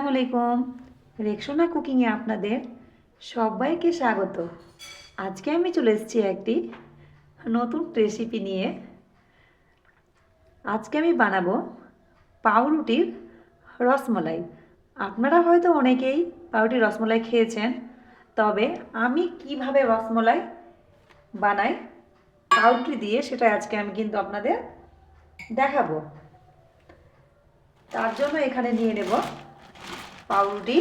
আসসালামু আলাইকুম। রেক্সোনা কুকিংয়ে আপনাদের সবাইকে স্বাগত। আজকে আমি চলে এসেছি একটি নতুন রেসিপি নিয়ে। আজকে আমি বানাবো পাউরুটির রসমলাই। আপনারা হয়তো অনেকেই পাউরুটির রসমলাই খেয়েছেন, তবে আমি কীভাবে রসমলাই বানাই, পাউরুটি দিয়ে সেটা আজকে আমি কিন্তু আপনাদের দেখাবো। তার জন্য এখানে নিয়ে নেব পাউরুটি।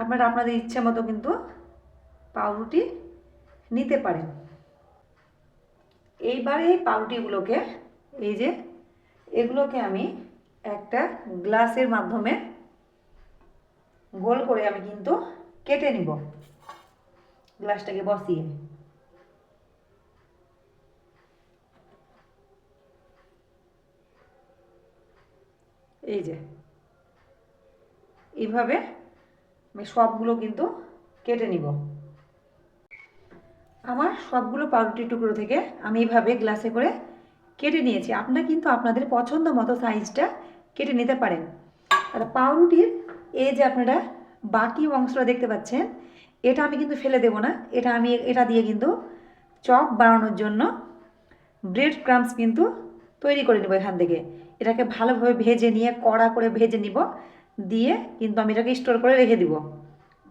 আপনারা আপনাদের ইচ্ছে মতো কিন্তু পাউরুটি নিতে পারেন। এইবার এই পাউরুটিগুলোকে, এই যে, এগুলোকে আমি একটা গ্লাসের মাধ্যমে গোল করে আমি কিন্তু কেটে নিব। গ্লাসটাকে বসিয়ে। এই যে। এইভাবে আমি সবগুলো কিন্তু কেটে নিব। আমার সবগুলো পাউরুটি টুকরো থেকে আমি এইভাবে গ্লাসে করে কেটে নিয়েছি। আপনারা কিন্তু আপনাদের পছন্দ মতো সাইজটা কেটে নিতে পারেন। আর পাউরুটির এই যে আপনারা বাকি অংশটা দেখতে পাচ্ছেন, এটা আমি কিন্তু ফেলে দেব না। এটা আমি, এটা দিয়ে কিন্তু চপ বানানোর জন্য ব্রেড ক্রামস কিন্তু তৈরি করে নেব এখান থেকে। এটাকে ভালোভাবে ভেজে নিয়ে কড়া করে ভেজে নিব। দিয়ে কিন্তু আমি এটাকে স্টোর করে রেখে দিব।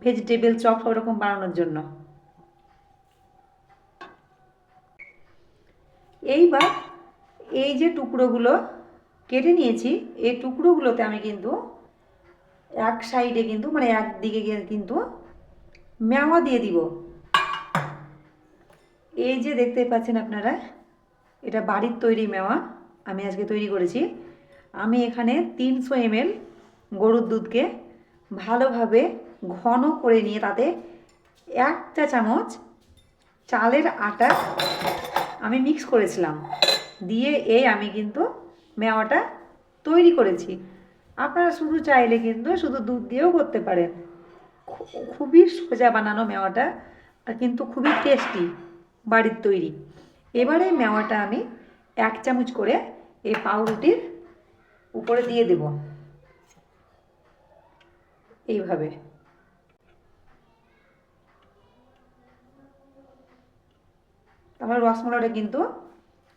ভেজিটেবল চপ সব রকম বানানোর জন্য। এইবার এই যে টুকরোগুলো কেটে নিয়েছি, এই টুকরোগুলোতে আমি কিন্তু এক সাইডে কিন্তু মানে একদিকে কিন্তু মেওয়া দিয়ে দিব। এই যে দেখতে পাচ্ছেন আপনারা, এটা বাড়ির তৈরি মেওয়া আমি আজকে তৈরি করেছি। আমি এখানে তিনশো এমএল গরুর দুধকে ভালোভাবে ঘন করে নিয়ে তাতে এক চা চামচ চালের আটা আমি মিক্স করেছিলাম। দিয়ে এই আমি কিন্তু মেওয়াটা তৈরি করেছি। আপনারা শুধু চাইলে কিন্তু শুধু দুধ দিয়েও করতে পারেন। খুবই সোজা বানানো মেওয়াটা, আর কিন্তু খুবই টেস্টি বাড়ির তৈরি। এবারে মেওয়াটা আমি এক চামচ করে এই পাউরুটির উপরে দিয়ে দেব। এইভাবে। তাহলে রসমলাইটা কিন্তু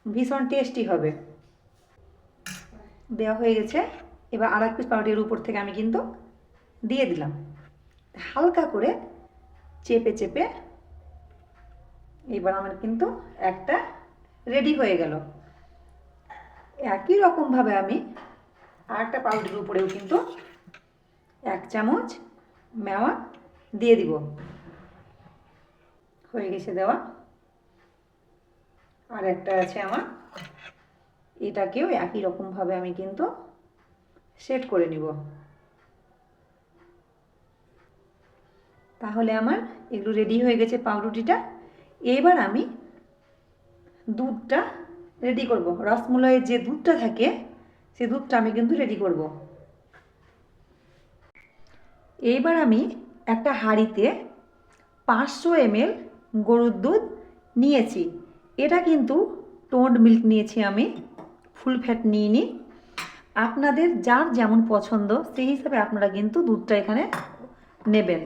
ভীষণ টেস্টি হবে। দেওয়া হয়ে গেছে। এবার আর এক পিস পাউরুটির উপর থেকে আমি কিন্তু দিয়ে দিলাম। হালকা করে চেপে চেপে এবার আমার কিন্তু একটা রেডি হয়ে গেল। একই রকমভাবে আমি আর একটা পাউরুটির উপরেও কিন্তু এক চামচ মেওয়া দিয়ে দিব। হয়ে গেছে দেওয়া। আর একটা আছে আমার। এটাকেও একই রকমভাবে আমি কিন্তু সেট করে নিব। তাহলে আমার এগুলো রেডি হয়ে গেছে পাউরুটিটা এবার আমি দুধটা রেডি করব। রসমলাইয়ের যে দুধটা থাকে সেই দুধটা আমি কিন্তু রেডি করব। এইবার আমি একটা হাঁড়িতে পাঁচশো এমএল গরুর দুধ নিয়েছি। এটা কিন্তু টোন্ড মিল্ক নিয়েছি আমি, ফুল ফ্যাট নিইনি। আপনাদের যার যেমন পছন্দ, সেই হিসাবে আপনারা কিন্তু দুধটা এখানে নেবেন।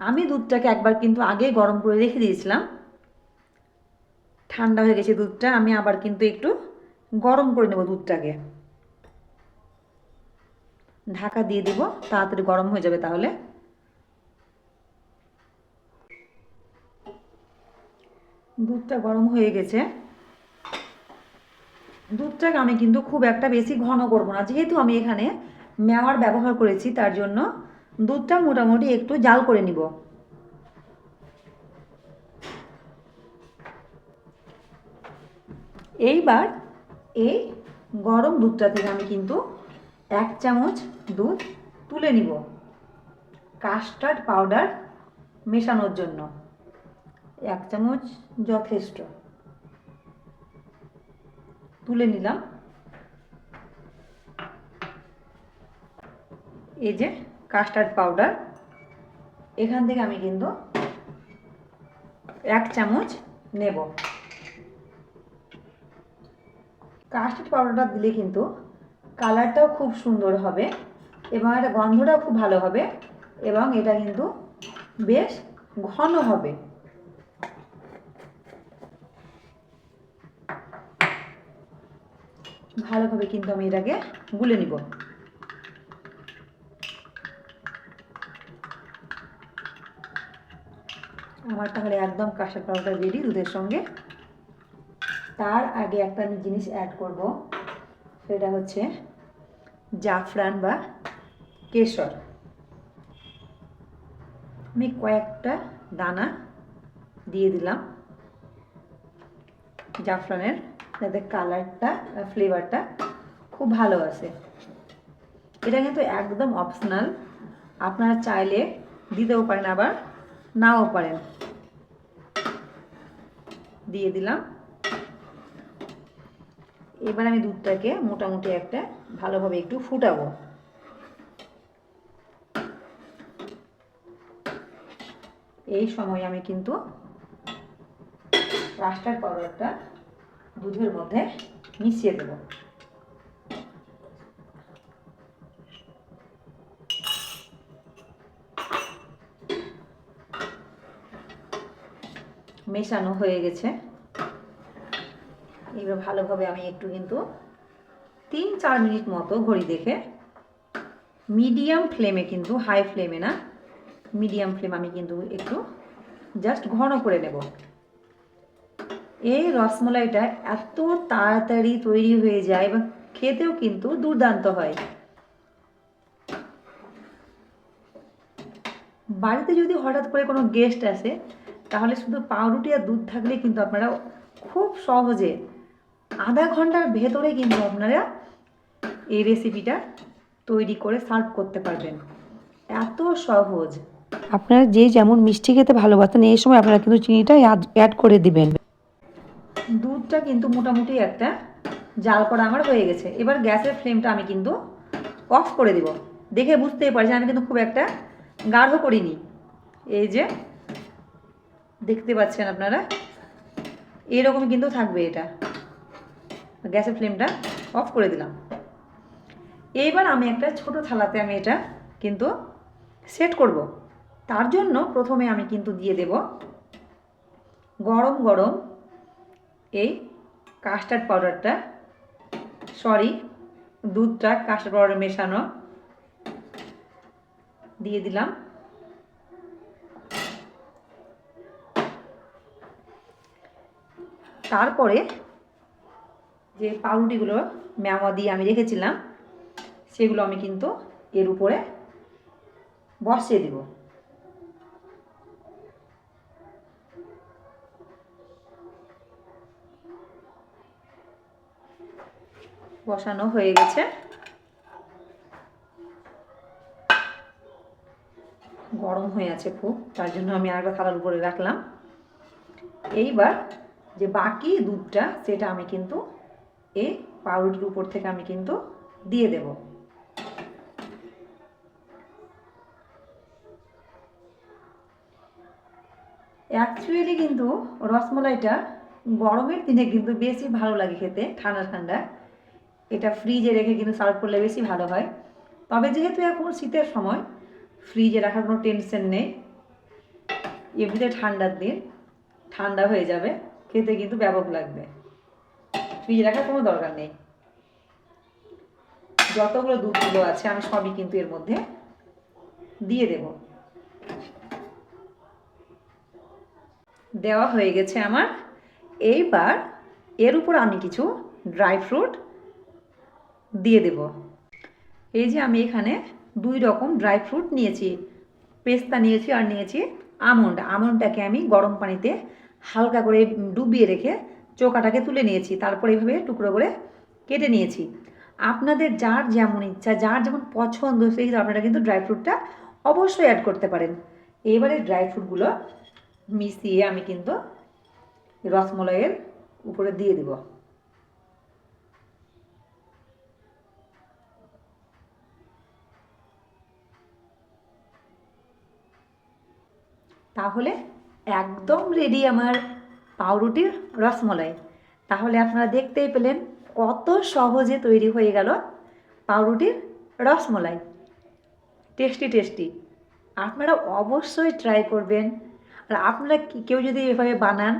আমি দুধটাকে একবার কিন্তু আগে গরম করে রেখে দিয়েছিলাম। ঠান্ডা হয়ে গেছে দুধটা, আমি আবার কিন্তু একটু গরম করে নেব দুধটাকে। ঢাকা দিয়ে দেব, তাড়াতাড়ি গরম হয়ে যাবে তাহলে। দুধটা গরম হয়ে গেছে। দুধটাকে আমি কিন্তু খুব একটা বেশি ঘন করব না, যেহেতু আমি এখানে মেওয়ার ব্যবহার করেছি, তার জন্য দুধটা মোটামুটি একটু জাল করে নিব। এইবার এই গরম দুধটা থেকে আমি কিন্তু এক চামচ দুধ তুলে নিব। কাস্টার্ড পাউডার মেশানোর জন্য। এক চামচ যথেষ্ট। তুলে নিলাম। এই যে কাস্টার্ড পাউডার এখান থেকে আমি কিন্তু এক চামচ নেব। কাস্টার্ড পাউডারটা দিলে কিন্তু কালারটাও খুব সুন্দর হবে এবং এটা গন্ধটাও খুব ভালো হবে এবং এটা কিন্তু বেশ ঘন হবে। ভালোভাবে কিন্তু আমি এটাকে গুলে নিব। আমার তাহলে একদম কাঁসার পাউডার রেডি দুধের সঙ্গে। তার আগে একটা আমি জিনিস অ্যাড করব। সেটা হচ্ছে জাফরান বা কেশর। আমি কয়েকটা দানা দিয়ে দিলাম জাফরানের, যাতে কালারটা ফ্লেভারটা খুব ভালো আসে। এটা কিন্তু একদম অপশনাল আপনারা চাইলে দিতেও পারেন, আবার নাও পারেন। দিয়ে দিলাম। এবার আমি দুধটাকে মোটামুটি একটা ভালোভাবে একটু ফুটাবো। এই সময় আমি কিন্তু কাস্টার্ড পাউডারটা দুধের মধ্যে মিশিয়ে দেব। মেশানো হয়ে গেছে। এবার ভালোভাবে আমি একটু কিন্তু তিন, চার মিনিট মতো ঘড়ি দেখে মিডিয়াম ফ্লেমে কিন্তু হাই ফ্লেমে না মিডিয়াম ফ্লেম আমি কিন্তু একটু জাস্ট ঘন করে নেব। এই রসমলাইটা এত তাড়াতাড়ি তৈরি হয়ে যায় এবং খেতেও কিন্তু দুর্দান্ত হয়। বাড়িতে যদি হঠাৎ করে কোনো গেস্ট আসে, তাহলে শুধু পাউরুটি আর দুধ থাকলে কিন্তু আপনারা খুব সহজে আধা ঘণ্টার ভেতরে কিন্তু আপনারা এই রেসিপিটা তৈরি করে সার্ভ করতে পারবেন। এত সহজ। আপনারা যে যেমন মিষ্টি খেতে ভালোবাসেন এই সময় আপনারা কিন্তু চিনিটা অ্যাড করে দিবেন। দুধটা কিন্তু মোটামুটি একটা জাল করা আমার হয়ে গেছে। এবার গ্যাসের ফ্লেমটা আমি কিন্তু অফ করে দিব। দেখে বুঝতেই পারছি আমি কিন্তু খুব একটা গাঢ় করিনি। এই যে দেখতে পাচ্ছেন আপনারা? এইরকম কিন্তু থাকবে এটা। গ্যাসের ফ্লেমটা অফ করে দিলাম। এইবার আমি একটা ছোট থালাতে আমি এটা কিন্তু সেট করব। তার জন্য প্রথমে আমি কিন্তু দিয়ে দেব গরম গরম এই কাস্টার্ড পাউডারটা সরি দুধটা কাস্টার্ড পাউডার মেশানো। দিয়ে দিলাম। তারপরে যে পাউরুটিগুলো ম্যাওয়া দিয়ে আমি রেখেছিলাম, সেগুলো আমি কিন্তু এর উপরে বসিয়ে দিব। বসানো হয়ে গেছে। গরম হয়ে আছে খুব, তার জন্য আমি আর আরেকটা থালার উপরে রাখলাম। এইবার যে বাকি দুধটা, সেটা আমি কিন্তু এই পাউরুটির উপর থেকে আমি কিন্তু দিয়ে দেব। অ্যাকচুয়ালি কিন্তু রসমলাইটা গরমের দিনে কিন্তু বেশি ভালো লাগে খেতে, ঠান্ডা ঠান্ডা। এটা ফ্রিজে রেখে কিন্তু সার্ভ করলে বেশি ভালো হয়। তবে যেহেতু এখন শীতের সময় ফ্রিজে রাখার কোনো টেনশন নেই। এমনিতে ঠান্ডার দিন, ঠান্ডা হয়ে যাবে, খেতে কিন্তু ব্যাপক লাগবে। ফ্রিজে রাখার কোনো দরকার নেই। যতগুলো দুধগুলো আছে, আমি সবই কিন্তু এর মধ্যে দিয়ে দেব। দেওয়া হয়ে গেছে আমার। এইবার এর উপর আমি কিছু ড্রাই ফ্রুট দিয়ে দেব। এই যে আমি এখানে দুই রকম ড্রাই ফ্রুট নিয়েছি, পেস্তা নিয়েছি আর নিয়েছি আমন্ড। আমন্ডটাকে আমি গরম পানিতে হালকা করে ডুবিয়ে রেখে চোকাটাকে তুলে নিয়েছি। তারপর এইভাবে টুকরো করে কেটে নিয়েছি। আপনাদের যার যেমন ইচ্ছা, যার যেমন পছন্দ, সেই আপনারা কিন্তু ড্রাই ফ্রুটটা অবশ্যই অ্যাড করতে পারেন। এবারে ড্রাই ফ্রুটগুলো মিশিয়ে আমি কিন্তু রসমলাইয়ের উপরে দিয়ে দেবো। তাহলে একদম রেডি আমার পাউরুটির রসমলাই। তাহলে আপনারা দেখতেই পেলেন কত সহজে তৈরি হয়ে গেল পাউরুটির রসমলাই। Tasty tasty. আপনারা অবশ্যই ট্রাই করবেন। আর আপনারা কেউ যদি এভাবে বানান,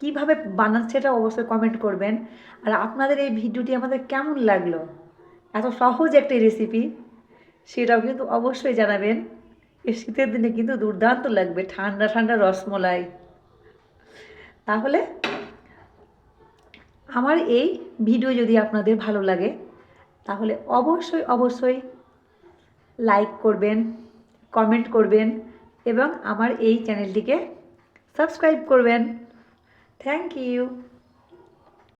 কীভাবে বানান সেটা অবশ্যই কমেন্ট করবেন। আর আপনাদের এই ভিডিওটি আমাদের কেমন লাগল? এত সহজ একটি রেসিপি সেটাও কিন্তু অবশ্যই জানাবেন। এই শীতের দিনে কিন্তু দুর্দান্ত লাগবে ঠান্ডা ঠান্ডা রসমলাই। তাহলে আমার এই ভিডিও যদি আপনাদের ভালো লাগে, তাহলে অবশ্যই অবশ্যই লাইক করবেন কমেন্ট করবেন এবং আমার এই চ্যানেলটিকে সাবস্ক্রাইব করবেন। Thank you